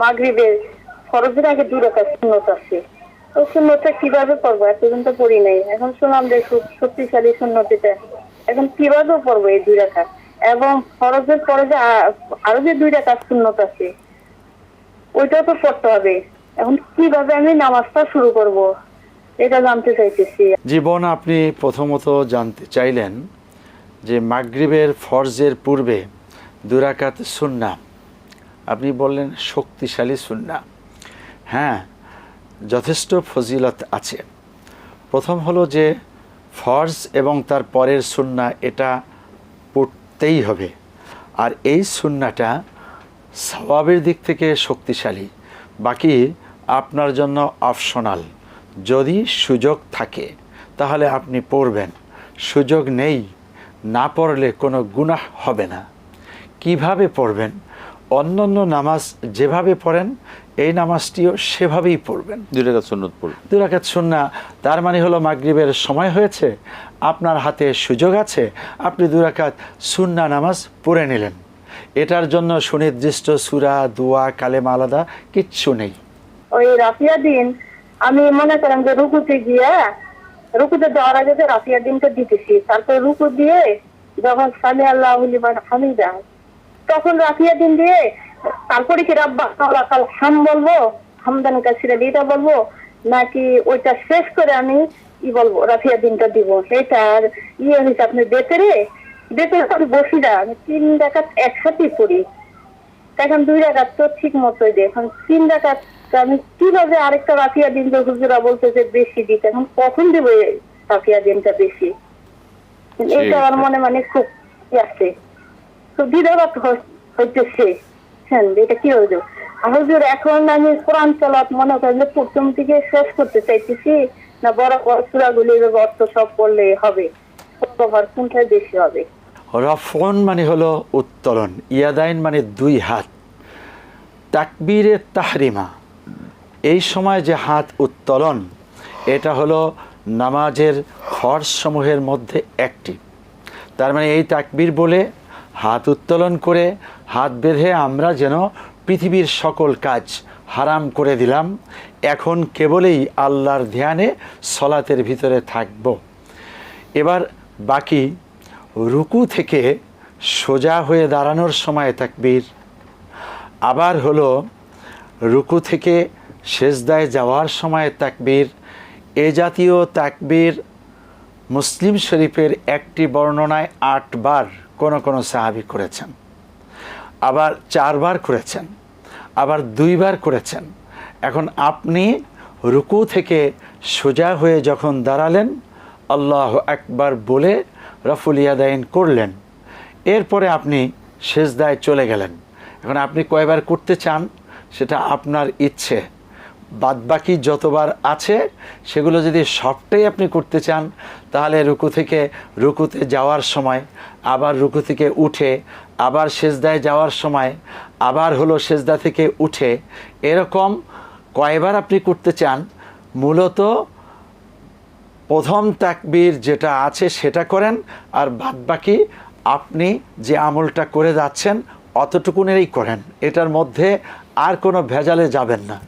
মাগরিবের ফরজের আগে দুই রাকাত সুন্নত আছে। তো সুন্নতটা কীভাবে পড়ব? এতদিন তো পড়ি নাই। এখন শুনলাম যে শক্তিশালী সুন্নত এটা। এখন কীভাবে পড়ব এই দুই রাকাত? এবং ফরজের পরে যে আরও যে দুই রাকাত সুন্নত আছে, ওইটাও তো পড়তে হবে। এখন কীভাবে আমি নামাজটা শুরু করব? এটা জানতে চাইতেছি। জীবন আপনি প্রথমত জানতে চাইলেন যে মাগরিবের ফরজের পূর্বে দুরাকাত সুন্না আপনি বললেন শক্তিশালী সুন্না। হ্যাঁ যথেষ্ট ফজিলত আছে। প্রথম হলো যে ফর্জ এবং তার পরের সুন্না এটা পড়তেই হবে। আর এই সুন্নাটা স্বভাবের দিক থেকে শক্তিশালী। বাকি আপনার জন্য অপশনাল। যদি সুযোগ থাকে, তাহলে আপনি পড়বেন। সুযোগ নেই, না পড়লে কোনো গুনাহ হবে না। কীভাবে পড়বেন? অন্যান্য নামাজ যেভাবে পড়েন এই নামাজটিও সেভাবেই পড়বেন। দুই সুন্নত দুরাকাত সুন্না তার মানে হলো মাগরিবের সময় হয়েছে আপনার হাতে সুযোগ আছে আপনি দুরাকাত সুন্না নামাজ পড়ে নিলেন। এটার জন্য সুনির্দিষ্ট সুরা দোয়া কালেমা আলাদা কিচ্ছু নেই। ওই রাফিয়া দিন আমি মনে করেন যে রুকুতে গিয়া রুকুতে যাওয়ার আগে যে রাফিয়া দিনটা দিতেছি তারপর রুকু দিয়ে যখন সামি আল্লাহ হামিদা তখন রাফিয়া দিন দিয়ে তারপরে কি রাব্বা হাম বলব হামদান কাছিরা এটা বলব নাকি ওইটা শেষ করে আমি ই বলব রাফিয়া দিনটা দিব। সেটার ইয়ে হয়েছে আপনি বেতরে বেতরে আমি বসি না আমি তিন ডাকাত একসাথে পড়ি। এখন দুই রাকাত তো ঠিক মতোই দেয় এখন তিন ডাকাত আমি কীভাবে আরেকটা রাফিয়া দিন যে হুজুরা বলতেছে বেশি দিতে এখন কখন দেবো রাফিয়া দিনটা বেশি। এটা আমার মনে মানে খুব ই আছে। তো দ্বিধাবাদ হ- হইতেছে। হ্যাঁ এটা কি হইল? হুজুর, এখন আমি কোরআন চলাত মনে করেন প্রথম থেকে শেষ করতে চাইতেছি, না বড় বড় সুরাগুলি অর্থ সব করলে হবে কোনটায় বেশি হবে? রফন মানে হলো উত্তোলন, ইয়াদাইন মানে দুই হাত। তাকবীরে তাহরিমা, এই সময় যে হাত উত্তোলন, এটা হলো নামাজের ফরজ সমূহের মধ্যে একটি। তার মানে এই তাকবীর বলে হাত উত্তোলন করে হাত বেঁধে আমরা যেন পৃথিবীর সকল কাজ হারাম করে দিলাম। এখন কেবলেই আল্লাহর ধ্যানে সলাতের ভিতরে থাকব। এবার বাকি রুকু থেকে সোজা হয়ে দাঁড়ানোর সময় তাকবীর। আবার হলো রুকু থেকে সেজদায় যাওয়ার সময় তাকবীর। এ জাতীয় তাকবীর মুসলিম শরীফের একটি বর্ণনায় আটবার কোনো কোনো সাহাবি করেছেন। আবার চারবার করেছেন। আবার দুইবার করেছেন। এখন আপনি রুকু থেকে সোজা হয়ে যখন দাঁড়ালেন, আল্লাহ একবার বলে রফুল ইয়াদাইন করলেন। এরপরে আপনি সেজদায় চলে গেলেন। এখন আপনি কয়বার করতে চান, সেটা আপনার ইচ্ছে। বাদবাকি যতবার আছে, সেগুলো যদি সবটাই আপনি করতে চান, তাহলে রুকু থেকে রুকুতে যাওয়ার সময়, আবার রুকু থেকে উঠে, আবার সেজদায় যাওয়ার সময়, আবার হলো সেজদা থেকে উঠে, এরকম কয়বার আপনি করতে চান, মূলত প্রথম তাকবীর যেটা আছে সেটা করেন, আর বাদবাকি আপনি যে আমলটা করে যাচ্ছেন, অতটুকুনেরই করেন। এটার মধ্যে আর কোনো ভেজালে যাবেন না।